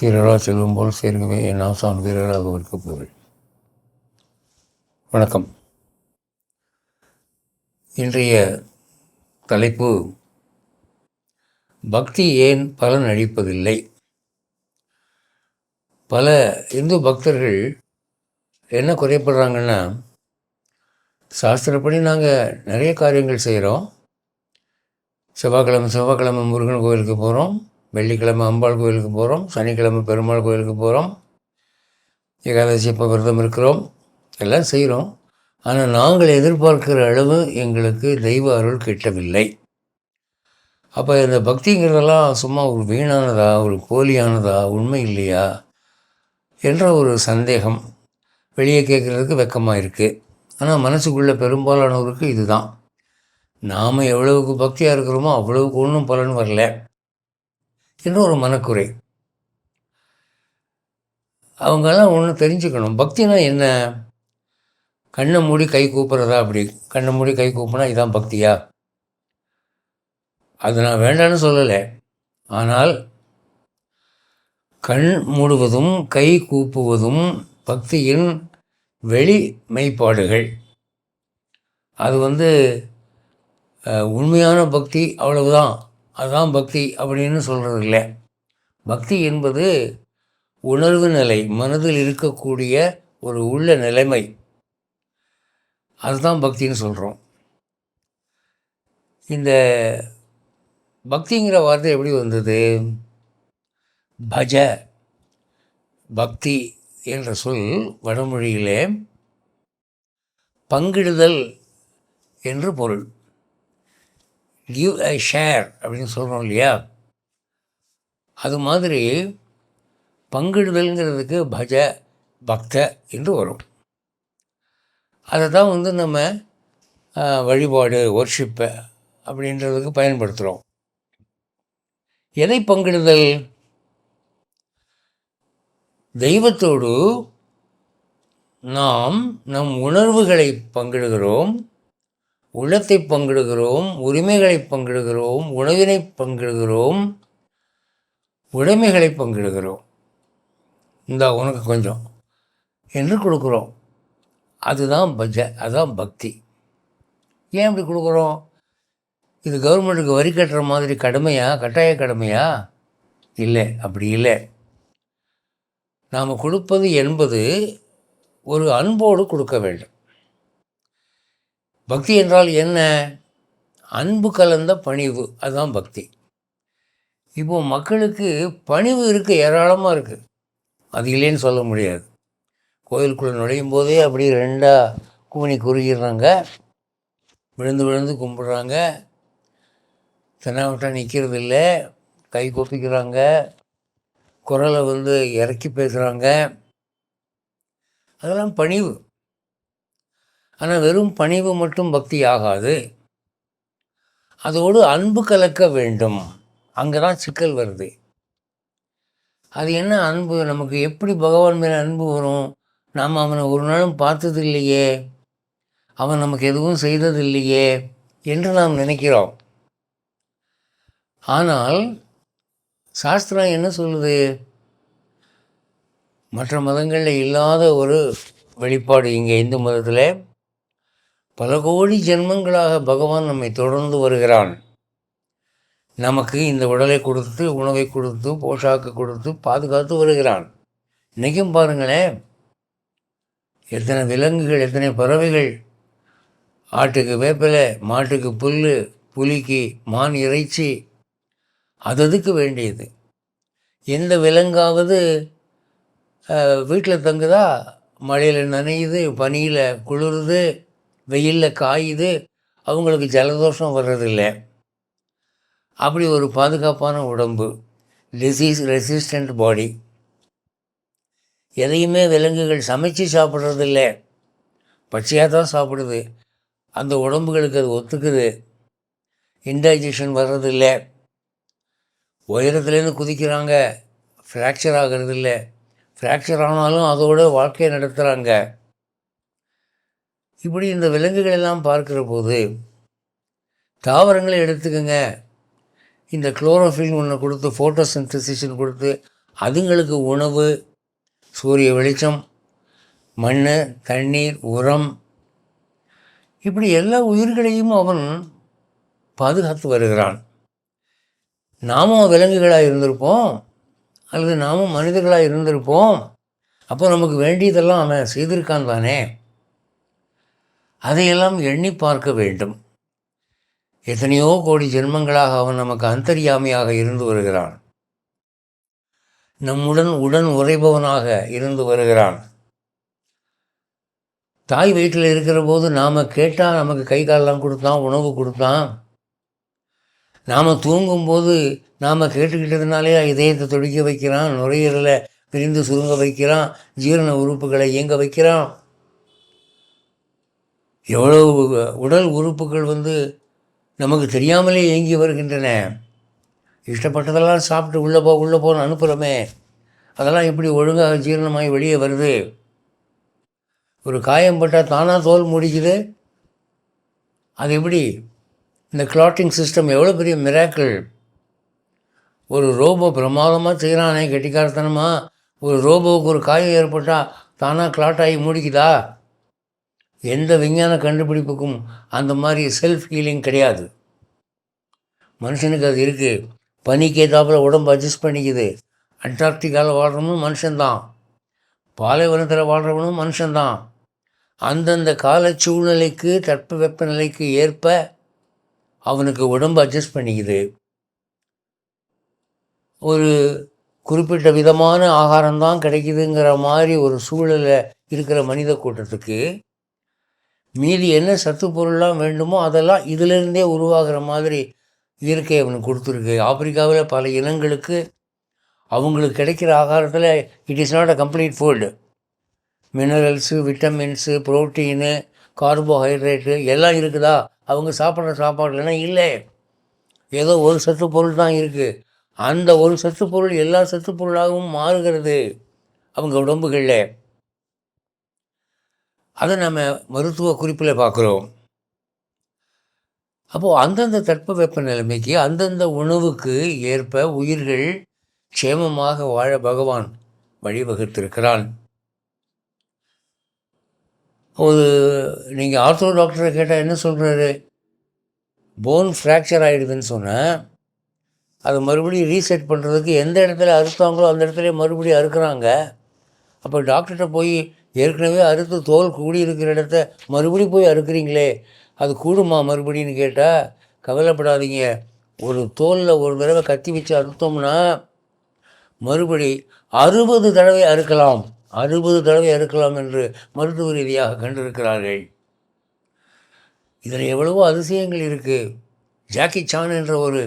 சீரரா செல்வம் போல் சேர்க்கவே என் ஆசான் வீரராக இருக்க புகழ் வணக்கம். இன்றைய தலைப்பு பக்தி ஏன் பலன் அளிப்பதில்லை? பல இந்து பக்தர்கள் என்ன குறைப்படுறாங்கன்னா சாஸ்திரப்படி நாங்கள் நிறைய காரியங்கள் செய்கிறோம் செவ்வாய்க்கிழமை செவ்வாய்க்கிழமை முருகன் கோயிலுக்கு போகிறோம் வெள்ளிக்கிழமை அம்பாள் கோயிலுக்கு போகிறோம் சனிக்கிழமை பெருமாள் கோயிலுக்கு போகிறோம் ஏகாதசி இப்போ விரதம் இருக்கிறோம் எல்லாம் செய்கிறோம் ஆனால் நாங்கள் எதிர்பார்க்கிற அளவு எங்களுக்கு தெய்வ அருள் கிட்டவில்லை. அப்போ இந்த பக்திங்கிறதெல்லாம் சும்மா ஒரு வீணானதா ஒரு போலியானதா உண்மை இல்லையா? என்ற ஒரு சந்தேகம் வெளியே கேட்குறதுக்கு வெக்கமாக இருக்குது ஆனால் மனசுக்குள்ளே பெரும்பாலானவருக்கு இதுதான். நாம் எவ்வளவுக்கு பக்தியாக இருக்கிறோமோ அவ்வளவுக்கு ஒன்றும் பலன் வரல. இன்னொரு ஒரு மனக்குறை. அவங்கெல்லாம் ஒன்று தெரிஞ்சுக்கணும். பக்தினா என்ன? கண்ணை மூடி கை கூப்புறதா அப்படி? கண்ணை மூடி கை கூப்பினா இதான் பக்தியா? அது நான் வேண்டான்னு சொல்லலை. ஆனால் கண் மூடுவதும் கை கூப்புவதும் பக்தியின் வெளி மெய்ப்பாடுகள் அது வந்து உண்மையான பக்தி அவ்வளவுதான். அதுதான் பக்தி அப்படின்னு சொல்கிறது இல்லை பக்தி என்பது உணர்வு நிலை மனதில் இருக்கக்கூடிய ஒரு உள்ள நிலைமை. அதுதான் பக்தின்னு சொல்கிறோம் இந்த பக்திங்கிற வார்த்தை எப்படி வந்தது? பஜ பக்தி என்ற சொல் வடமொழியிலே பங்கிடுதல் என்று பொருள். கிவ் அ ஷேர் அப்படின்னு சொல்கிறோம் இல்லையா? அது மாதிரி பங்கிடுதல்ங்கிறதுக்கு பஜ பக்த என்று வரும். அதை தான் வந்து நம்ம வழிபாடு ஒர்ஷிப்பு அப்படின்றதுக்கு பயன்படுத்துகிறோம் எதை பங்கிடுதல்? தெய்வத்தோடு நாம் நம் உணர்வுகளை பங்கிடுகிறோம். உள்ளத்தை பங்கிடுகிறோம் உரிமைகளை பங்கிடுகிறோம் உணவினை பங்கிடுகிறோம் உடைமைகளை பங்கிடுகிறோம். இந்த உனக்கு கொஞ்சம் என்று கொடுக்குறோம். அதுதான் பஜ அதுதான் பக்தி. ஏன் இப்படி கொடுக்குறோம்? இது கவர்மெண்ட்டுக்கு வரி கட்டுற மாதிரி கடமையா கட்டாய கடமையா? இல்லை அப்படி இல்லை. நாம் கொடுப்பது என்பது ஒரு அன்போடு கொடுக்க வேண்டும். பக்தி என்றால் என்ன? அன்பு கலந்த பணிவு. அதுதான் பக்தி. இப்போது மக்களுக்கு பணிவு இருக்குது ஏராளமாக இருக்குது அது இல்லைன்னு சொல்ல முடியாது. கோயிலுக்குள்ளே நுழையும் போதே அப்படி ரெண்டாக கூணி குறுகிறாங்க விழுந்து விழுந்து கும்பிட்றாங்க. தென்னாவட்டம் நிற்கிறது இல்லை கை கொப்பிக்கிறாங்க. குரலை வந்து இறக்கி பேசுகிறாங்க அதெல்லாம் பணிவு. ஆனால் வெறும் பணிவு மட்டும் பக்தி ஆகாது அதோடு அன்பு கலக்க வேண்டும். அங்கே தான் சிக்கல் வருது. அது என்ன அன்பு? நமக்கு எப்படி பகவான் மேலே அன்பு வரும்? நாம் அவனை ஒரு நாளும் பார்த்தது இல்லையே அவன் நமக்கு எதுவும் செய்தது இல்லையே என்று நாம் நினைக்கிறோம். ஆனால் சாஸ்திரம் என்ன சொல்லுது? மற்ற மதங்களில் இல்லாத ஒரு வெளிப்பாடு இங்கே இந்து மதத்தில் பல கோடி ஜென்மங்களாக பகவான் நம்மை தொடர்ந்து வருகிறான். நமக்கு இந்த உடலை கொடுத்து உணவை கொடுத்து போஷாக்கு கொடுத்து பாதுகாத்து வருகிறான். இன்றைக்கும் பாருங்களேன் எத்தனை விலங்குகள் எத்தனை பறவைகள் ஆட்டுக்கு வேப்பிலை மாட்டுக்கு புல் புலிக்கு மான் இறைச்சி அததுக்கு வேண்டியது? எந்த விலங்காவது வீட்டில் தங்குதா? மழையில் நனையுது பனியில் குளிருது வெயிலில் காயுது அவங்களுக்கு ஜலதோஷம் வர்றதில்லை. அப்படி ஒரு பாதுகாப்பான உடம்பு டிசீஸ் ரெசிஸ்டண்ட் பாடி எதையுமே விலங்குகள் சமைச்சு சாப்பிட்றதில்ல. பச்சையாக தான் சாப்பிடுது. அந்த உடம்புகளுக்கு அது ஒத்துக்குது. இன்டைஜஷன் வர்றதில்லை. உயரத்துலேருந்து குதிக்கிறாங்க. ஃப்ராக்சர் ஆகிறது இல்லை ஃப்ராக்சர் ஆனாலும் அதோட வாழ்க்கையை நடத்துகிறாங்க இப்படி இந்த விலங்குகள் எல்லாம் பார்க்குற போது தாவரங்களை எடுத்துக்கோங்க. இந்த குளோரோஃபில் ஒன்று கொடுத்து ஃபோட்டோசிந்தசிஸ்ன்னு கொடுத்து அதுங்களுக்கு உணவு சூரிய வெளிச்சம் மண் தண்ணீர் உரம். இப்படி எல்லா உயிர்களையும் அவன் பாதுகாத்து வருகிறான். நாமும் விலங்குகளாக இருந்திருப்போம் அல்லது நாமும் மனிதர்களாக இருந்திருப்போம். அப்போ நமக்கு வேண்டியதெல்லாம் அவன் செய்திருக்கான் தானே. அதையெல்லாம் எண்ணி பார்க்க வேண்டும். எத்தனையோ கோடி ஜென்மங்களாக அவன் நமக்கு அந்தரியாமையாக இருந்து வருகிறான். நம்முடன் உடன் உறைபவனாக இருந்து வருகிறான். தாய் வயிற்றில் இருக்கிற போது நாம் கேட்டால் நமக்கு கை காலெல்லாம் கொடுத்தான் உணவு கொடுத்தான். நாம் தூங்கும்போது நாம் கேட்டுக்கிட்டதுனாலே இதயத்தை துடிக்க வைக்கிறான் நுரையீரலை பிரிந்து சுருங்க வைக்கிறான் ஜீரண உறுப்புகளை இயங்க வைக்கிறான். எவ்வளவு உடல் உறுப்புகள் வந்து நமக்கு தெரியாமலே இயங்கி வருகின்றன. இஷ்டப்பட்டதெல்லாம் சாப்பிட்டு உள்ளே போ உள்ளே போன்னு அனுப்புகிறோமே அதெல்லாம் எப்படி ஒழுங்காக ஜீரணமாகி வெளியே வருது? ஒரு காயம் பட்டால் தானாக தோல் முடிக்குது. அது எப்படி? இந்த கிளாட்டிங் சிஸ்டம் எவ்வளோ பெரிய மிராக்கிள் ஒரு ரோபோ பிரமாதமாக செய்கிறானே கெட்டிக்காரத்தனமாக ஒரு ரோபோவுக்கு ஒரு காயம் ஏற்பட்டால் தானாக கிளாட் ஆகி முடிக்குதா? எந்த விஞ்ஞான கண்டுபிடிப்புக்கும் அந்த மாதிரி செல்ஃப் ஹீலிங் கிடையாது. மனுஷனுக்கு அது இருக்குது பனிக்கு ஏதாப்பில் உடம்பு அட்ஜஸ்ட் பண்ணிக்குது. அண்டார்டிகாவில் வாழ்கிறவனும் மனுஷன்தான். பாலைவனத்தில் வாழ்கிறவனும் மனுஷன்தான். அந்தந்த கால சூழ்நிலைக்கு தட்ப வெப்பநிலைக்கு ஏற்ப அவனுக்கு உடம்பு அட்ஜஸ்ட் பண்ணிக்குது. ஒரு குறிப்பிட்ட விதமான ஆகாரம்தான் கிடைக்குதுங்கிற மாதிரி ஒரு சூழலில் இருக்கிற மனித கூட்டத்துக்கு மீதி என்ன சத்து பொருள்லாம் வேண்டுமோ அதெல்லாம் இதிலிருந்தே உருவாகிற மாதிரி இயற்கை அவனுக்கு கொடுத்துருக்கு. ஆப்பிரிக்காவில் பல இனங்களுக்கு அவங்களுக்கு கிடைக்கிற ஆகாரத்தில் it is not a complete food minerals vitamins protein carbohydrate எல்லாம் இருக்குதா? அவங்க சாப்பிட்ற சாப்பாடுலனா இல்லை. ஏதோ ஒரு சத்து பொருள் தான் இருக்குது அந்த ஒரு சத்து பொருள் எல்லா சத்து பொருளாகவும் மாறுகிறது. அவங்க உடம்புகளில். அதை நம்ம மருத்துவ குறிப்பில் பார்க்குறோம். அப்போது அந்தந்த தட்ப வெப்ப நிலைமைக்கு அந்தந்த உணவுக்கு ஏற்ப உயிர்கள் க்ஷேமமாக வாழ பகவான் வழிவகுத்திருக்கிறான். ஒரு நீங்கள் ஆர்த்தோ டாக்டரை கேட்டால் என்ன சொல்கிறாரு போன் ஃப்ராக்சர் ஆகிடுதுன்னு சொன்னேன் அதை மறுபடியும் ரீசெட் பண்ணுறதுக்கு எந்த இடத்துல அறுத்தாங்களோ அந்த இடத்துல மறுபடியும் அறுக்கிறாங்க. அப்போ டாக்டர்கிட்ட போய் ஏற்கனவே அறுத்து தோல் கூடி இருக்கிற இடத்த மறுபடி போய் அறுக்கிறீங்களே அது கூடுமா மறுபடின்னு கேட்டால் கவலைப்படாதீங்க. ஒரு தோலில் ஒரு தடவை கத்தி வச்சு அறுத்தோம்னா மறுபடி அறுபது தடவை அறுக்கலாம். அறுபது தடவை அறுக்கலாம் என்று மருத்துவ ரீதியாக கண்டிருக்கிறார்கள். இதில் எவ்வளவோ அதிசயங்கள் இருக்குது ஜாக்கி சான் என்ற ஒரு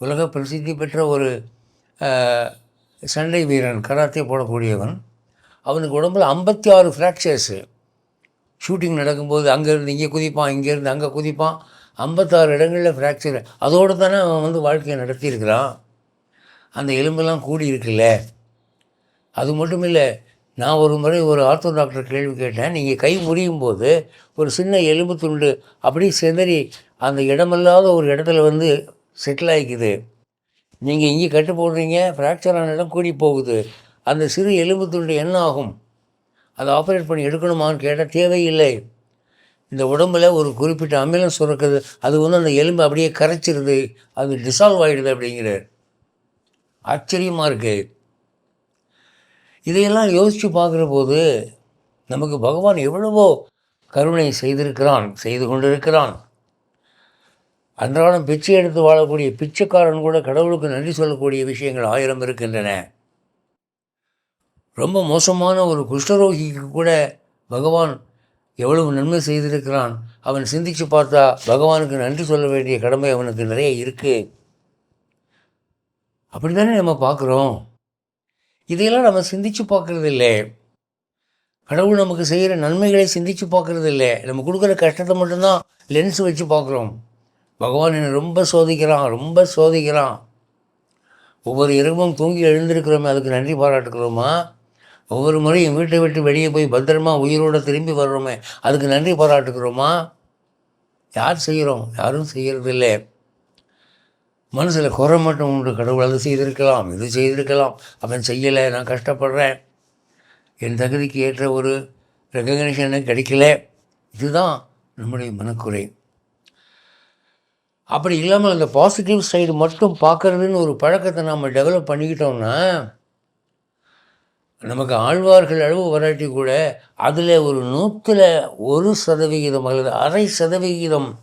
உலக பிரசித்தி பெற்ற ஒரு சண்டை வீரன் கராத்தே போடக்கூடியவன் அவனுக்கு உடம்புல ஐம்பத்தி ஆறு ஃப்ராக்சர்ஸு ஷூட்டிங் நடக்கும்போது அங்கேருந்து இங்கே குதிப்பான் இங்கேருந்து அங்கே குதிப்பான். ஐம்பத்தாறு இடங்களில் ஃப்ராக்சர் அதோடு தானே அவன் வந்து வாழ்க்கையை நடத்தியிருக்கிறான். அந்த எலும்பெல்லாம் கூடி இருக்குல்ல. அது மட்டும் இல்லை நான் ஒரு முறை ஒரு ஆர்த்தோ டாக்டர் கேள்வி கேட்டேன். நீங்கள் கை முறியும் போது ஒரு சின்ன எலும்பு துண்டு அப்படியே சிதறி அந்த இடமில்லாத ஒரு இடத்துல வந்து செட்டில் ஆகிக்குது நீங்கள் இங்கே கட்டு போடுறீங்க ஃப்ராக்சர் ஆன இடம் கூடி போகுது. அந்த சிறு எலும்பு துண்டு என்ன ஆகும் அதை ஆப்ரேட் பண்ணி எடுக்கணுமான்னு கேட்டால் தேவையில்லை. இந்த உடம்பில் ஒரு குறிப்பிட்ட அமிலம் சுரக்குது. அது வந்து அந்த எலும்பு அப்படியே கரைச்சிருது. அது டிசால்வ் ஆகிடுது அப்படிங்கிறார். ஆச்சரியமாக இருக்குது இதையெல்லாம் யோசித்து பார்க்குற போது நமக்கு பகவான் எவ்வளவோ கருணை செய்திருக்கிறான் செய்து கொண்டிருக்கிறான். அன்றாடம் பிச்சை எடுத்து வாழக்கூடிய பிச்சைக்காரன் கூட கடவுளுக்கு நன்றி சொல்லக்கூடிய விஷயங்கள் ஆயிரம் இருக்கின்றன. ரொம்ப மோசமான ஒரு குஷ்டரோகிக்கு கூட பகவான் எவ்வளவு நன்மை செய்திருக்கிறான். அவன் சிந்தித்து பார்த்தா பகவானுக்கு நன்றி சொல்ல வேண்டிய கடமை அவனுக்கு நிறைய இருக்குது அப்படி தானே நம்ம பார்க்குறோம்? இதையெல்லாம் நம்ம சிந்தித்து பார்க்குறது இல்லை கடவுள் நமக்கு செய்கிற நன்மைகளை சிந்தித்து பார்க்குறது இல்லை நம்ம கொடுக்குற கஷ்டத்தை மட்டும்தான் லென்ஸ் வச்சு பார்க்குறோம். பகவான் என்னை ரொம்ப சோதிக்கிறான் ரொம்ப சோதிக்கிறான். ஒவ்வொரு இரவும் தூங்கி எழுந்திருக்கிறோமே அதுக்கு நன்றி பாராட்டுக்கிறோமா ஒவ்வொரு முறையும் வீட்டை விட்டு வெளியே போய் பத்திரமா உயிரோடு திரும்பி வர்றோமே அதுக்கு நன்றி பாராட்டுக்கிறோமா யார் செய்கிறோம்? யாரும் செய்கிறதில்லை. மனசில் குறை மட்டும் உண்டு. கடவுள் அது செய்திருக்கலாம் இது செய்திருக்கலாம். அவன் செய்யலை நான் கஷ்டப்படுறேன். என் தகுதிக்கு ஏற்ற ஒரு ரெகக்னேஷன் கிடைக்கல. இதுதான் நம்முடைய மனக்குறை. அப்படி இல்லாமல் அந்த பாசிட்டிவ் சைடு மட்டும் பார்க்கறதுன்னு ஒரு பழக்கத்தை நம்ம டெவலப் பண்ணிக்கிட்டோம்னா நமக்கு ஆழ்வார்கள் அளவு வராட்டி கூட அதில் ஒரு நூற்றில் ஒரு சதவிகிதம் அல்லது அரை சதவிகிதம்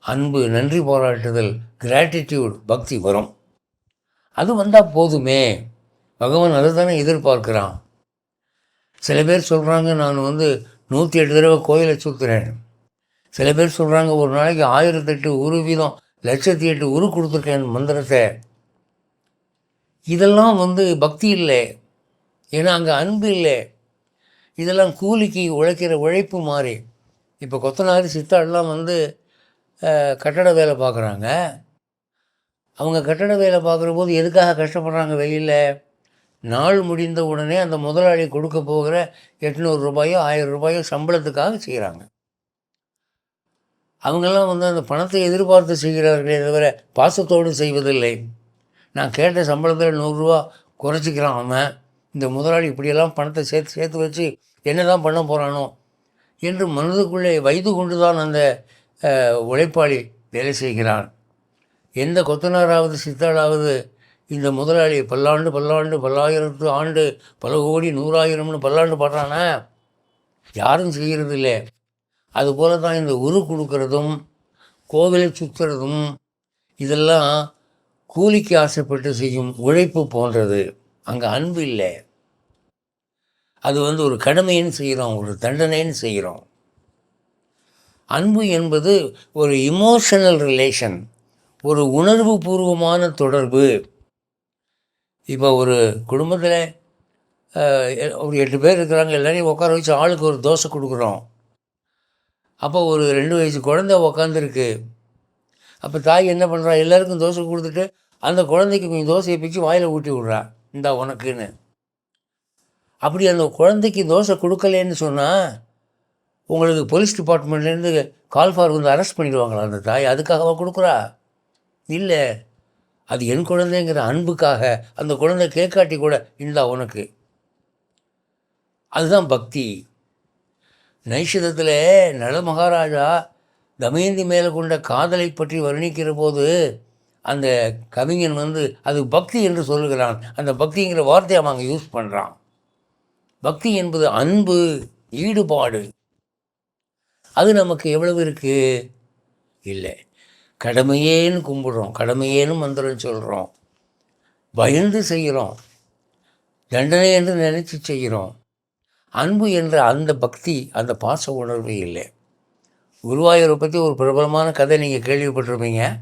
அன்பு நன்றி பாராட்டுதல் கிராட்டிடியூட் பக்தி வரும். அது வந்தால் போதுமே. பகவான் அதை தானே எதிர்பார்க்குறான். சில பேர் சொல்கிறாங்க நான் வந்து நூற்றி எட்டு தடவை கோயிலை சுற்றுறேன் சில பேர் சொல்கிறாங்க ஒரு நாளைக்கு ஆயிரத்தெட்டு ஒரு வீதம் லட்சத்தி எட்டு உரு கொடுத்துருக்கேன் மந்திரத்தை. இதெல்லாம் வந்து பக்தி இல்லை. ஏன்னா அங்கே அன்பு இல்லை. இதெல்லாம் கூலிக்கு உழைக்கிற உழைப்பு மாதிரி இப்போ கொத்தனாரி சித்தாடெலாம் வந்து கட்டட வேலை பார்க்குறாங்க அவங்க கட்டட வேலை பார்க்குற போது எதுக்காக கஷ்டப்படுறாங்க வெளியில்? நாள் முடிந்த உடனே அந்த முதலாளி கொடுக்க போகிற எட்நூறு ரூபாயோ ஆயிரம் ரூபாயோ சம்பளத்துக்காக செய்கிறாங்க அவங்கெல்லாம் வந்து அந்த பணத்தை எதிர்பார்த்து செய்கிறார்களே தவிர பாசத்தோடு செய்வதில்லை. நான் கேட்ட சம்பளத்தில் நூறுரூவா குறைச்சிக்கிறான் அவன். இந்த முதலாளி இப்படியெல்லாம் பணத்தை சேர்த்து சேர்த்து வச்சு என்ன தான் பண்ண போகிறானோ என்று மனதுக்குள்ளே வைத்து கொண்டு தான் அந்த உழைப்பாளி வேலை செய்கிறான். எந்த கொத்தனாராவது சித்தாளாவது இந்த முதலாளி பல்லாண்டு பல்லாண்டு பல்லாயிரத்து ஆண்டு பல கோடி நூறாயிரம்னு பல்லாண்டு பாடுறானா? யாரும் செய்கிறதில்லை அதுபோல தான் இந்த உரு கொடுக்கறதும் கோவிலை சுற்றுறதும் இதெல்லாம் கூலிக்கு ஆசைப்பட்டு செய்யும் உழைப்பு போன்றது. அங்கே அன்பு இல்லை. அது வந்து ஒரு கடமைன்னு செய்கிறோம் ஒரு தண்டனைன்னு செய்கிறோம். அன்பு என்பது ஒரு இமோஷனல் ரிலேஷன் ஒரு உணர்வு பூர்வமான தொடர்பு. இப்போ ஒரு குடும்பத்தில் ஒரு எட்டு பேர் இருக்கிறாங்க எல்லாரையும் உட்கார வச்சு ஆளுக்கு ஒரு தோசை கொடுக்குறோம். அப்போ ஒரு ரெண்டு வயசு குழந்த உக்காந்துருக்கு. அப்போ தாய் என்ன பண்ணுறா எல்லாருக்கும் தோசை கொடுத்துட்டு அந்த குழந்தைக்கு கொஞ்சம் தோசையை பிச்சு வாயில் ஊட்டி விட்றா. இந்தா உனக்குன்னு. அப்படி அந்த குழந்தைக்கு தோசை கொடுக்கலன்னு சொன்னால் உங்களுக்கு போலீஸ் டிபார்ட்மெண்ட்லேருந்து கால் ஃபார் வந்து அரெஸ்ட் பண்ணிடுவாங்களா அந்த தாய்? அதுக்காகவா கொடுக்குறா? இல்லை. அது என் குழந்தைங்கிற அன்புக்காக அந்த குழந்தை கேட்காட்டி கூட இந்தா உனக்கு. அதுதான் பக்தி. நைஷதத்தில் நல மகாராஜா தமயந்தி மேலே கொண்ட காதலை பற்றி வர்ணிக்கிற போது அந்த கவிஞன் வந்து அது பக்தி என்று சொல்லுகிறான். அந்த பக்திங்கிற வார்த்தையை அவன் யூஸ் பண்ணுறான் பக்தி என்பது அன்பு ஈடுபாடு. அது நமக்கு எவ்வளவு இருக்குது இல்லை. கடமையேன்னு கும்பிடுறோம். கடமையேன்னு மந்திரம் சொல்கிறோம் பயந்து செய்கிறோம். தண்டனை என்று நினச்சி செய்கிறோம். அன்பு என்ற அந்த பக்தி அந்த பாச உணர்வு இல்லை. குருவாயூரை பற்றி ஒரு பிரபலமான கதை நீங்கள் கேள்விப்பட்டிருப்பீங்க.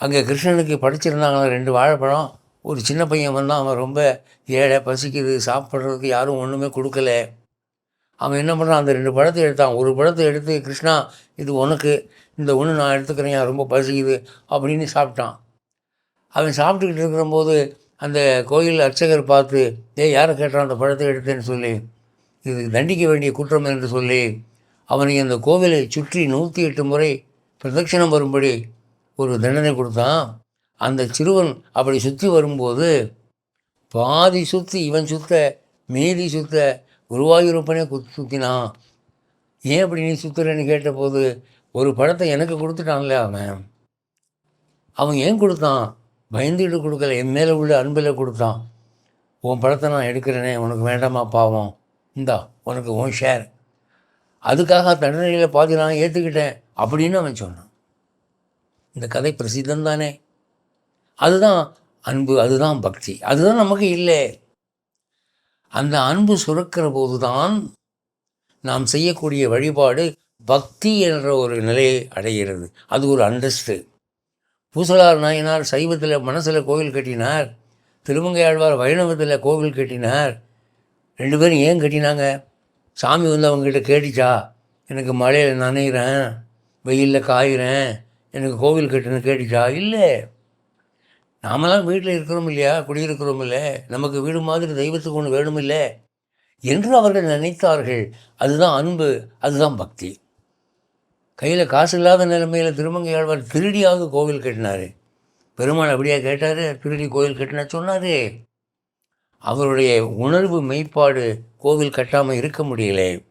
அங்கே கிருஷ்ணனுக்கு படிச்சிருந்தாங்க ரெண்டு வாழைப்பழம். ஒரு சின்ன பையன் வந்தான் அவன் ரொம்ப ஏழை பசிக்குது சாப்பிட்றதுக்கு யாரும் ஒன்றுமே கொடுக்கல. அவன் என்ன பண்ணுறான் அந்த ரெண்டு பழத்தை எடுத்தான். ஒரு பழத்தை எடுத்து கிருஷ்ணா இது உனக்கு இந்த ஒன்று நான் எடுத்துக்கிறேன் ரொம்ப பசிக்குது அப்படின்னு சாப்பிட்டான். அவன் சாப்பிட்டுக்கிட்டு இருக்கிறபோது அந்த கோயில் அர்ச்சகர் பார்த்து ஏ யாரை கேட்டான் அந்த பழத்தை எடுத்தேன்னு சொல்லி. இது தண்டிக்க வேண்டிய குற்றம் என்று சொல்லி. அவனை அந்த கோவிலை சுற்றி நூற்றி எட்டு முறை பிரதட்சணம் வரும்படி ஒரு தண்டனை கொடுத்தான். அந்த சிறுவன் அப்படி சுற்றி வரும்போது பாதி சுற்றி இவன் சுத்த மீதி சுத்த குருவாயூரப்பனே குத்து சுற்றினான் ஏன் அப்படி நீ சுற்றுறேன்னு கேட்டபோது ஒரு படத்தை எனக்கு கொடுத்துட்டான்ல அவன். அவன் ஏன் கொடுத்தான்? பயந்துட்டு கொடுக்கல என் மேலே உள்ள அன்பில் கொடுத்தான். உன் படத்தை நான் எடுக்கிறேனே உனக்கு வேண்டாமா பாவம்? இந்தா உனக்கு உன் ஷேர் அதுக்காக தண்டனையில் பாதி நான் ஏற்றுக்கிட்டேன் அப்படின்னு அவன் சொன்னான். இந்த கதை பிரசித்தம் தானே? அதுதான் அன்பு அதுதான் பக்தி. அதுதான் நமக்கு இல்லை. அந்த அன்பு சுரக்கிற போது தான் நாம் செய்யக்கூடிய வழிபாடு பக்தி என்ற ஒரு நிலையை அடைகிறது. அது ஒரு அந்தஸ்து. பூசலார் நாயனார் சைவத்தில் மனசில் கோவில் கட்டினார். திருமங்கை ஆழ்வார் வைணவத்தில் கோவில் கட்டினார். ரெண்டு பேரும் ஏன் கட்டினாங்க? சாமி வந்து அவங்ககிட்ட கேட்டுச்சா? எனக்கு மழையில் நனைகிறேன் வெயிலில் காயிறேன் எனக்கு கோவில் கட்டுன்னு கேட்டுச்சா? இல்லை. நாமெல்லாம் வீட்டில் இருக்கிறோம் இல்லையா? குடியிருக்கிறோம் இல்லை. நமக்கு வீடு மாதிரி தெய்வத்துக்கு ஒன்று வேணும் இல்லை என்று அவர்கள் நினைத்தார்கள். அதுதான் அன்பு அதுதான் பக்தி. கையில் காசு இல்லாத நிலைமையில் திருமங்கையாழ்வார் திருடியாக கோவில் கட்டினார். பெருமாள் அப்படியே கேட்டார் திருடி கோவில் கட்டினா சொன்னார். அவருடைய உணர்வு மெய்ப்பாடு கோவில் கட்டாமல் இருக்க முடியலை.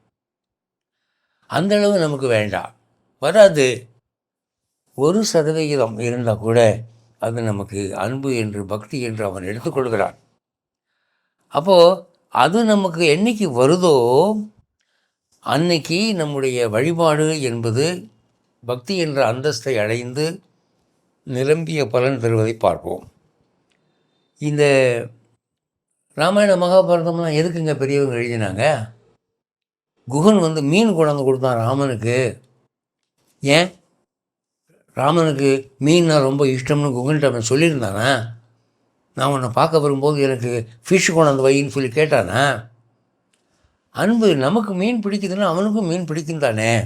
அந்தளவு நமக்கு வேண்டாம். வராது. ஒரு சதவிகிதம் இருந்தால் கூட அது நமக்கு அன்பு என்று பக்தி என்று அவன் எடுத்துக்கொள்கிறான் அப்போது அது நமக்கு என்னைக்கு வருதோ அன்னைக்கு நம்முடைய வழிபாடு என்பது பக்தி என்ற அந்தஸ்தை அடைந்து நிரம்பிய பலன் தருவதை பார்ப்போம். இந்த ராமாயண மகாபாரதம்லாம் எதுக்குங்க பெரியவங்க எழுதினாங்க? குகன் வந்து மீன் குழந்தை கொடுத்தான் ராமனுக்கு. ஏன்? ராமனுக்கு மீன்னா ரொம்ப இஷ்டம்னு குகன்கிட்ட அவன் சொல்லியிருந்தானா? நான் உன்னை பார்க்க வரும்போது எனக்கு ஃபிஷ் கொண்டாந்து வைன்னு சொல்லி கேட்டானா? அன்பு நமக்கு மீன் பிடிக்குதுன்னா அவனுக்கும் மீன் பிடிக்கும் தானே?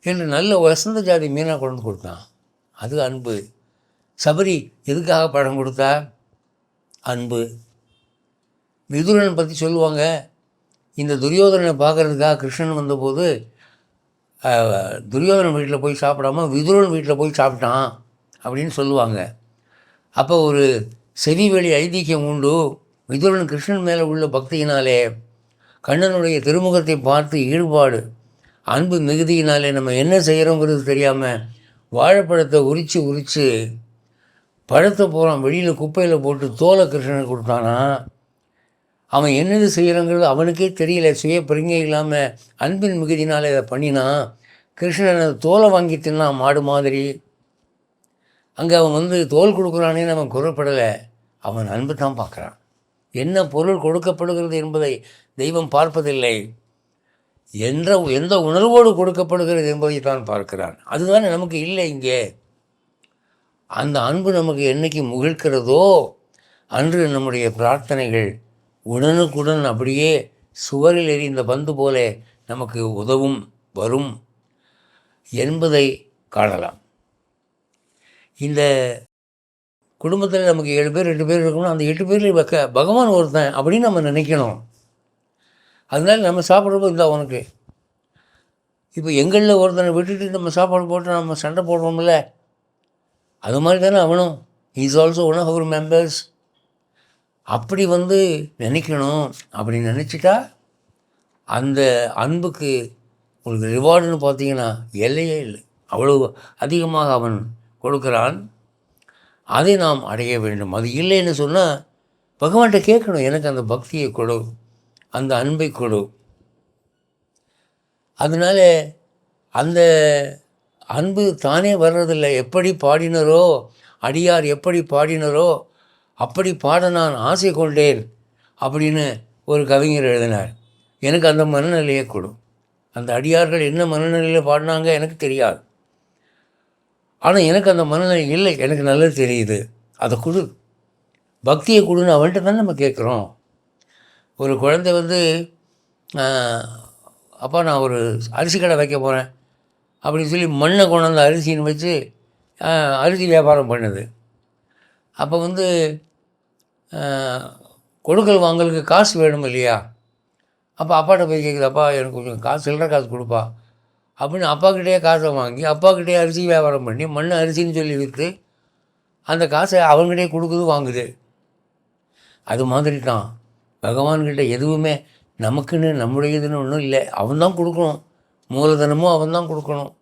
என்று நல்ல வசந்த ஜாதி மீனாக கொண்டு கொடுத்தான். அது அன்பு. சபரி எதுக்காக பழம் கொடுத்தா? அன்பு. விதுரன் பற்றி சொல்லுவாங்க. இந்த துரியோதனை பார்க்குறதுக்காக கிருஷ்ணன் வந்தபோது துரியோதன துரியோதனன் வீட்டில் போய் சாப்பிடாம விதுரன் வீட்டில் போய் சாப்பிட்டான் அப்படின்னு சொல்லுவாங்க. அப்போ ஒரு செவிவெளி ஐதீக்கியம் உண்டு. விதுரன் கிருஷ்ணன் மேலே உள்ள பக்தியினாலே கண்ணனுடைய திருமுகத்தை பார்த்து ஈடுபாடு அன்பு மிகுதியினாலே நம்ம என்ன செய்கிறோங்கிறது தெரியாமல் வாழைப்பழத்தை உரித்து உரித்து பழத்தை போகிறான் வெளியில் குப்பையில் போட்டு தோலை கிருஷ்ணனுக்கு கொடுத்தானா? அவன் என்னது செய்கிறாங்கிறது அவனுக்கே தெரியல. சுய பிரிங்கை இல்லாமல் அன்பின் மிகுதினால் இதை பண்ணினான் கிருஷ்ணன் தோலை வாங்கி தின்னான் மாடு மாதிரி. அங்கே அவன் வந்து தோல் கொடுக்குறானே அவன் குறப்படலை அவன் அன்பு தான் பார்க்குறான். என்ன பொருள் கொடுக்கப்படுகிறது என்பதை தெய்வம் பார்ப்பதில்லை. என்ற எந்த உணர்வோடு கொடுக்கப்படுகிறது என்பதை தான் பார்க்கிறான். அதுதானே நமக்கு இல்லை இங்கே. அந்த அன்பு நமக்கு என்னைக்கு முகிழ்கிறதோ அன்று நம்முடைய பிரார்த்தனைகள் உடனுக்குடன் அப்படியே சுவரில் எரிந்த பந்து போல நமக்கு உதவும் வரும் என்பதை காணலாம். இந்த குடும்பத்தில் நமக்கு ஏழு பேர் எட்டு பேர் இருக்கணும். அந்த எட்டு பேரில் வைக்க பகவான் ஒருத்தன் அப்படின்னு நம்ம நினைக்கணும். அதனால நம்ம சாப்பிட்றப்போ இந்த உனக்கு. இப்போ எங்களில் ஒருத்தனை விட்டுட்டு நம்ம சாப்பாடு போட்டு நம்ம சண்டை போடுறோம்ல அது மாதிரி தானே அவனும். Is also one of our members அப்படி வந்து நினைக்கணும் அப்படி நினச்சிட்டா அந்த அன்புக்கு உங்களுக்கு ரிவார்டுன்னு பார்த்தீங்கன்னா எல்லையே இல்லை. அவ்வளோ அதிகமாக அவன் கொடுக்குறான். அதை நாம் அடைய வேண்டும். அது இல்லைன்னு சொன்னால் பகவான்கிட்ட கேட்கணும். எனக்கு அந்த பக்தியை கொடு. அந்த அன்பை கொடு. அதனால் அந்த அன்பு தானே வர்றதில்லை. எப்படி பாடினரோ அடியார் எப்படி பாடினரோ அப்படி பாட நான் ஆசை கொண்டேன் அப்படின்னு ஒரு கவிஞர் எழுதினார். எனக்கு அந்த மனநிலையை கொடு. அந்த அடியார்கள் என்ன மனநிலையில் பாடினாங்க எனக்கு தெரியாது. ஆனால் எனக்கு அந்த மனநிலை இல்லை. எனக்கு நல்லது தெரியுது. அதை கொடு. பக்தியை கொடுன்னு அவன்கிட்ட தான் நம்ம கேட்குறோம். ஒரு குழந்தை வந்து அப்பா நான் ஒரு அரிசி கடை வைக்க போகிறேன் அப்படின்னு சொல்லி மண்ணை கொண்டாந்து அரிசின்னு வச்சு அரிசி வியாபாரம் பண்ணுது. அப்போ வந்து கொடுக்கல் வாங்கலுக்கு காசு வேணும் இல்லையா? அப்போ அப்பாட்ட போய் கேட்குது அப்பா எனக்கு கொஞ்சம் காசு சில்லற காசு கொடுப்பா. அப்படின்னு அப்பாக்கிட்டேயே காசை வாங்கி அப்பாக்கிட்டேயே அரிசி வியாபாரம் பண்ணி மண் அரிசின்னு சொல்லி விற்று அந்த காசை அவங்ககிட்டே கொடுக்குது வாங்குது. அது மாதிரி தான். பகவான்கிட்ட எதுவுமே நமக்குன்னு நம்முடையதுன்னு ஒன்றும் இல்லை. அவன் தான் கொடுக்கணும். மூலதனமும் அவன் தான் கொடுக்கணும்.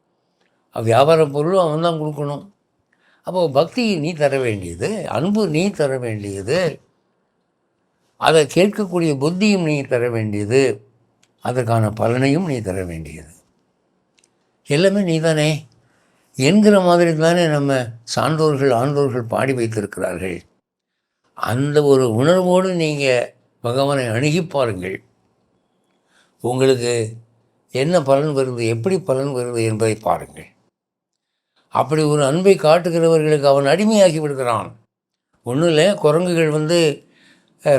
வியாபார பொருளும் அவன் தான் கொடுக்கணும். அப்போது பக்தி நீ தர வேண்டியது அன்பு நீ தர வேண்டியது அதை கேட்கக்கூடிய புத்தியும் நீ தர வேண்டியது அதற்கான பலனையும் நீ தர வேண்டியது. எல்லாமே நீ தானே என்கிற மாதிரி தானே நம்ம சான்றோர்கள் ஆண்டோர்கள் பாடி வைத்திருக்கிறார்கள். அந்த ஒரு உணர்வோடு நீங்கள் பகவானை அணுகி பாருங்கள். உங்களுக்கு என்ன பலன் வருது எப்படி பலன் வருது என்பதை பாருங்கள். அப்படி ஒரு அன்பை காட்டுகிறவர்களுக்கு அவன் அடிமையாகி விடுகிறான். ஒன்றும் இல்லை குரங்குகள் வந்து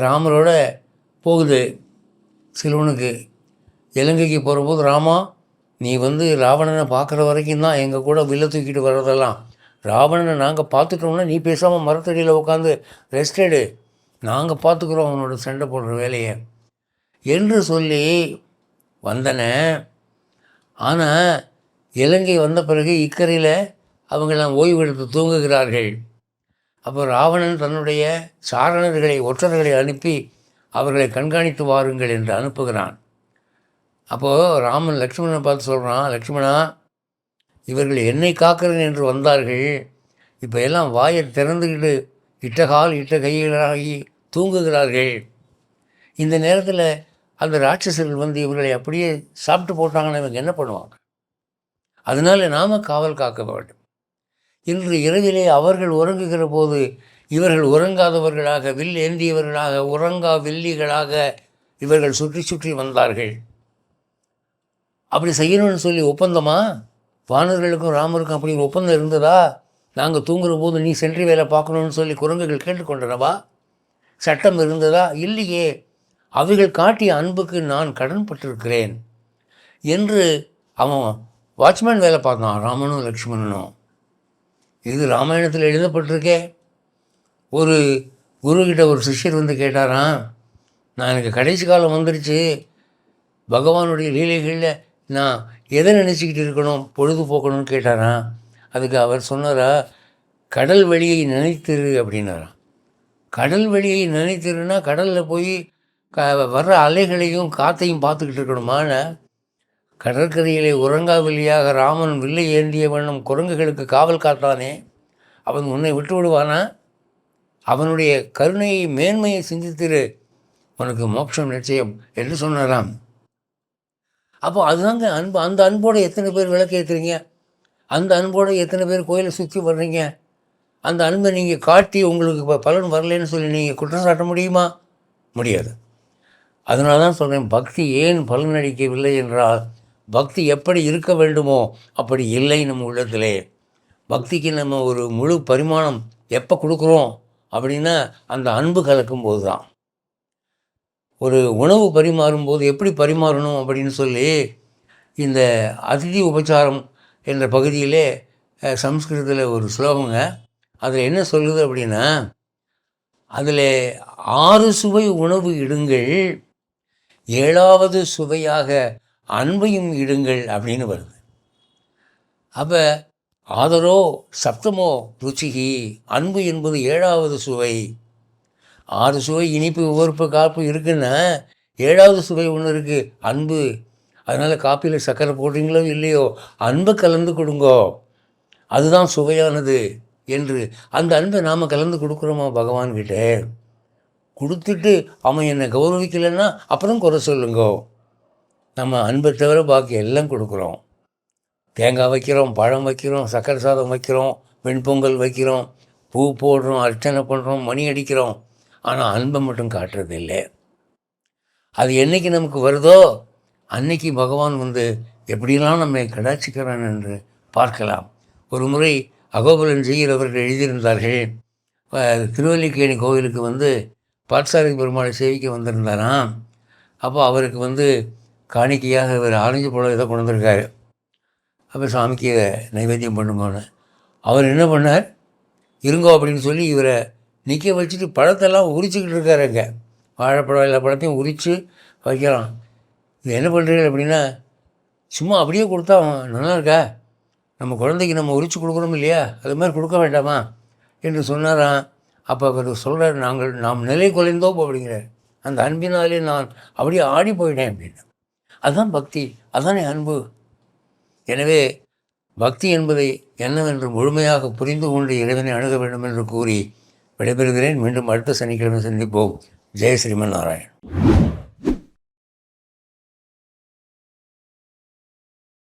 ராமரோட போகுது. சிலவனுக்கு இலங்கைக்கு போகிறபோது ராமா நீ வந்து ராவணனை பார்க்குற வரைக்கும் தான் எங்கள் கூட வில்ல தூக்கிட்டு வர்றதெல்லாம். ராவணனை நாங்கள் பார்த்துட்டோம்னா நீ பேசாமல் மரத்தடியில் உட்காந்து ரெஸ்ட் எடு. நாங்கள் பார்த்துக்குறோம் அவனோட சண்டை போடுற வேலையை. என்று சொல்லி வந்தன. ஆனால் இலங்கை வந்த பிறகு இக்கரையில் அவங்கெல்லாம் ஓய்வெடுத்து தூங்குகிறார்கள். அப்போ ராவணன் தன்னுடைய சாரணர்களை ஒற்றர்களை அனுப்பி அவர்களை கண்காணித்து வாருங்கள் என்று அனுப்புகிறான். அப்போது ராமன் லக்ஷ்மணனை பார்த்து சொல்கிறான் லக்ஷ்மணா இவர்கள் என்னை காக்கிறேன் என்று வந்தார்கள். இப்போ எல்லாம் வாயை திறந்துக்கிட்டு இட்டகால் இட்ட கைகளாகி தூங்குகிறார்கள். இந்த நேரத்தில் அந்த ராட்சசர்கள் வந்து இவர்களை அப்படியே சாப்பிட்டு போட்டாங்கன்னா இவங்க என்ன பண்ணுவாங்க? அதனால் நாம் காவல் காக்க வேண்டும். இன்று இரவிலே அவர்கள் உறங்குகிற போது இவர்கள் உறங்காதவர்களாக வில் ஏந்தியவர்களாக உறங்கா வில்லிகளாக இவர்கள் சுற்றி சுற்றி வந்தார்கள். அப்படி செய்யணும்னு சொல்லி ஒப்பந்தமா? வானர்களுக்கும் ராமருக்கும் அப்படி ஒரு ஒப்பந்தம் இருந்ததா? நாங்கள் தூங்குற போது நீ சென்றி வேலை பார்க்கணும்னு சொல்லி குரங்குகள் கேட்டுக்கொண்டனவா? சட்டம் இருந்ததா? இல்லையே. அவைகள் காட்டிய அன்புக்கு நான் கடன் பட்டிருக்கிறேன். என்று அவன் வாட்ச்மேன் வேலை பார்த்தான் ராமனும் லக்ஷ்மணனும். இது ராமாயணத்தில் எழுதப்பட்டிருக்கே. ஒரு குருக்கிட்ட ஒரு சிஷ்யர் வந்து கேட்டாராம் நான் எனக்கு கடைசி காலம் வந்துடுச்சு பகவானுடைய லீலைகளில் நான் எதை நினச்சிக்கிட்டு இருக்கணும் பொழுதுபோக்கணும்னு கேட்டாராம். அதுக்கு அவர் சொன்னாரா கடல் வெளியை நினைத்திரு அப்படின்னாராம். கடல் வெளியை நினைத்திருன்னா கடலில் போய் க வர்ற அலைகளையும் காற்றையும் பார்த்துக்கிட்டு இருக்கணுமான கடற்கரையிலே உறங்காவெளியாக ராமன் வில்லை ஏந்திய வண்ணம் குரங்குகளுக்கு காவல் காத்தானே அவன் உன்னை விட்டு விடுவானா அவனுடைய கருணையை மேன்மையை சிந்தித்திரு. உனக்கு மோட்சம் நிச்சயம் என்று சொன்னாராம். அப்போ அதுதாங்க அன்பு. அந்த அன்போடு எத்தனை பேர் விளக்கேற்றுறீங்க அந்த அன்போடு எத்தனை பேர் கோயிலை சுற்றி வர்றீங்க? அந்த அன்பை நீங்கள் காட்டி உங்களுக்கு இப்போ பலன் வரலன்னு சொல்லி நீங்கள் குற்றம் சாட்ட முடியுமா? முடியாது. அதனால தான் சொல்கிறேன் பக்தி ஏன் பலனளிக்கவில்லை என்றால் பக்தி எப்படி இருக்க வேண்டுமோ அப்படி இல்லை நம்ம உள்ளத்திலே. பக்திக்கு நம்ம ஒரு முழு பரிமாணம் எப்போ கொடுக்குறோம் அப்படின்னா அந்த அன்பு கலக்கும் போது தான் ஒரு உணவு பரிமாறும் போது எப்படி பரிமாறணும் அப்படின்னு சொல்லி இந்த அதிதி உபச்சாரம் என்ற பகுதியிலே சம்ஸ்கிருதத்தில் ஒரு ஸ்லோகங்க. அதில் என்ன சொல்லுது அப்படின்னா அதில் ஆறு சுவை உணவு இடுங்கள் ஏழாவது சுவையாக அன்பையும் இடுங்கள் அப்படின்னு வருது. அப்போ ஆதரோ சப்தமோ ருச்சிகி அன்பு என்பது ஏழாவது சுவை. ஆறு சுவை இனிப்பு உவர்ப்பு காப்பு இருக்குன்னா ஏழாவது சுவை ஒன்று இருக்குது அன்பு. அதனால் காப்பியில் சர்க்கரை போடுறீங்களோ இல்லையோ அன்பை கலந்து கொடுங்கோ. அதுதான் சுவையானது என்று அந்த அன்பை நாம் கலந்து கொடுக்குறோமா பகவான்கிட்ட கொடுத்துட்டு அவன் என்னை கௌரவிக்கலைன்னா அப்புறம் குறை சொல்லுங்கோ. நம்ம அன்பை தவிர பாக்கி எல்லாம் கொடுக்குறோம். தேங்காய் வைக்கிறோம் பழம் வைக்கிறோம் சக்கரை சாதம் வைக்கிறோம் வெண்பொங்கல் வைக்கிறோம் பூ போடுறோம் அர்ச்சனை பண்ணுறோம் மணி அடிக்கிறோம். ஆனால் அன்பை மட்டும் காட்டுறதில்லை அது என்னைக்கு நமக்கு வருதோ அன்னைக்கு பகவான் வந்து எப்படிலாம் நம்மை கடாச்சிக்கிறான் என்று பார்க்கலாம். ஒரு முறை அகோபலன் ஜெயர் அவர்கள் எழுதியிருந்தார்கள். திருவல்லிக்கேணி கோவிலுக்கு வந்து பாட்சாரி பெருமாளை சேவிக்க வந்திருந்தாராம். அப்போ அவருக்கு வந்து காணிக்கையாக இவர் ஆரஞ்சு பழம் ஏதோ கொண்டு வந்திருக்காரு அப்போ சாமிக்கு நைவேத்தியம் பண்ணுங்கன்னு. அவர் என்ன பண்ணார்? இருங்கோ அப்படின்னு சொல்லி இவரை நிற்க வச்சுட்டு பழத்தெல்லாம் உரிச்சுக்கிட்டு இருக்காருங்க வாழைப்பழம் எல்லா பழத்தையும் உரித்து வைக்கலாம். இது என்ன பண்ணுறீங்க அப்படின்னா சும்மா அப்படியே கொடுத்தா அவன் நல்லா இருக்கா? நம்ம குழந்தைக்கு நம்ம உரிச்சு கொடுக்குறோம் இல்லையா? அது மாதிரி கொடுக்க வேண்டாமா? என்று சொன்னாராம். அப்போ அவர் சொல்கிறார் நாங்கள் நாம் நிலை குலைந்தோம் அப்படிங்கிறார். அந்த அன்பினாலே நான் அப்படியே ஆடி போயிட்டேன் அப்படின்னு. அதுதான் பக்தி அதானே அன்பு. எனவே பக்தி என்பதை என்னவென்று முழுமையாக புரிந்து கொண்டு இறைவனை அணுக வேண்டும் என்று கூறி விடைபெறுகிறேன். மீண்டும் அடுத்த சனிக்கிழமை சந்திப்போம். ஜெய் ஸ்ரீமன் நாராயண்